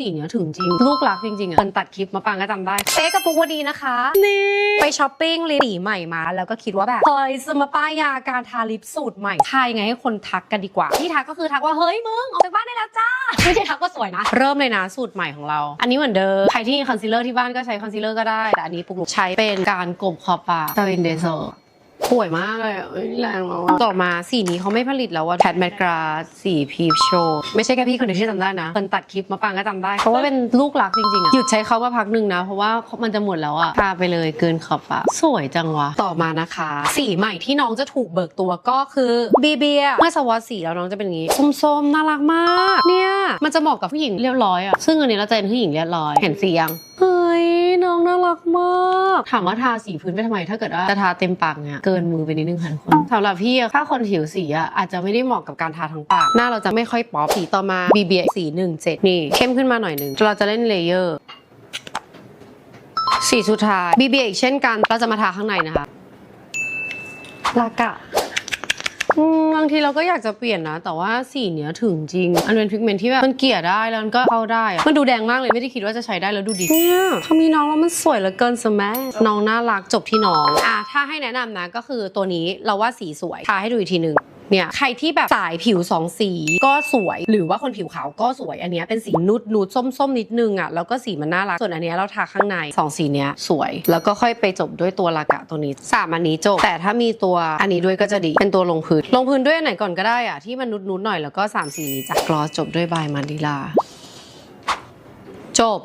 สีเนี้ยถึงจริง ลูกรักจริงๆอะคนตัดคลิปมาปังก็จำได้เป๊กกับปุ๊กวันดีนะคะ นี่ ไปช้อปปิ้งลิปสีใหม่มา แล้วก็คิดว่าแบบเฮ้ยจะมาป้ายยาการทาลิปสูตรใหม่ทายยังไงให้คนทักกันดีกว่า ที่ทักก็คือทักว่าเฮ้ยมึงออกจากบ้านได้แล้วจ้าไม่ใช่ทักว่าสวยนะ เริ่มเลยนะสูตรใหม่ของเรา อันนี้เหมือนเดิมใครที่มีคอนซีลเลอร์ที่บ้านก็ใช้คอนซีลเลอร์ก็ได้แต่อันนี้ปุ๊กลุกใช้เป็นการกลบขอบปากตาเวนเดเซ ข่วยมากเลยอะเอ้ยแรงมากอะต่อมาสีนี้เขาไม่ผลิตแล้วว่าแพทแมกราสีพีฟโชว์ไม่ใช่แค่พี่คนเดียวที่จำได้นะคนตัดคลิปมาปังก็จำได้ เพราะว่าเป็นลูกรักจริงๆอะหยุดใช้เขามาพักหนึ่งนะ เพราะว่ามันจะหมดแล้วอะทาไปเลยเกินขอบปาสวยจังวะ ต่อมานะคะ สีใหม่ที่น้องจะถูกเบิกตัวก็คือบีเบียเมื่อสวอตสีแล้วน้องจะเป็นอย่างนี้ส้มๆน่ารักมาก เนี่ยมันจะเหมาะกับผู้หญิงเรียบร้อยอะซึ่งอันนี้เราจะเป็นผู้หญิงเรียบร้อยเห็นสียัง น้องน่ารักมาก ถามว่าทาสีพื้นไปทำไม ถ้าเกิดว่าจะทาเต็มปากเนี่ยเกินมือไปนิดนึงค่ะทุกคนสำหรับพี่อะถ้าคนผิวสีอะอาจจะไม่ได้เหมาะกับการทาทั้งปาก หน้าเราจะไม่ค่อยป๊อปสีต่อมา BB สีหนึ่งเจ็ดนี่ เข้มขึ้นมาหน่อยหนึ่งเราจะเล่นเลเยอร์สีสุดท้าย BB อีกเช่นกันเราจะมาทาข้างในนะคะลากะ อืมบางทีเราก็อยากจะเปลี่ยนนะ แต่ว่าสีเนี้ยถึงจริง อันเป็นพิกเมนต์ที่แบบมันเกลี่ยได้แล้วมันก็เข้าได้อะมันดูแดงมากเลยไม่ได้คิดว่าจะใช้ได้แล้วดูดีเนี่ยเขามีน้องแล้วมันสวยเหลือเกินสมัน้องน่ารักจบที่น้องอะถ้าให้แนะนำนะก็คือตัวนี้เราว่าสีสวยทาให้ดูอีกทีหนึ่ง เนี่ยใครที่แบบสายผิวสองสีก็สวย หรือว่าคนผิวขาวก็สวยอันเนี้ยเป็นสีนุดนูดส้มส้มๆนิดนึงอะแล้วก็สีมันน่ารักส่วนอันเนี้ยเราทาข้างในสองสีเนี้ยสวย แล้วก็ค่อยไปจบด้วยตัวลากะตัวนี้สามอันนี้จบแต่ถ้ามีตัวอันนี้ด้วยก็จะดีเป็นตัวลงพื้น ลงพื้นด้วยอันไหนก่อนก็ได้อะที่มันนุดนุดๆหน่อยแล้วก็สามสีนี้จากกลอสจบด้วยบายมันดิลาจบ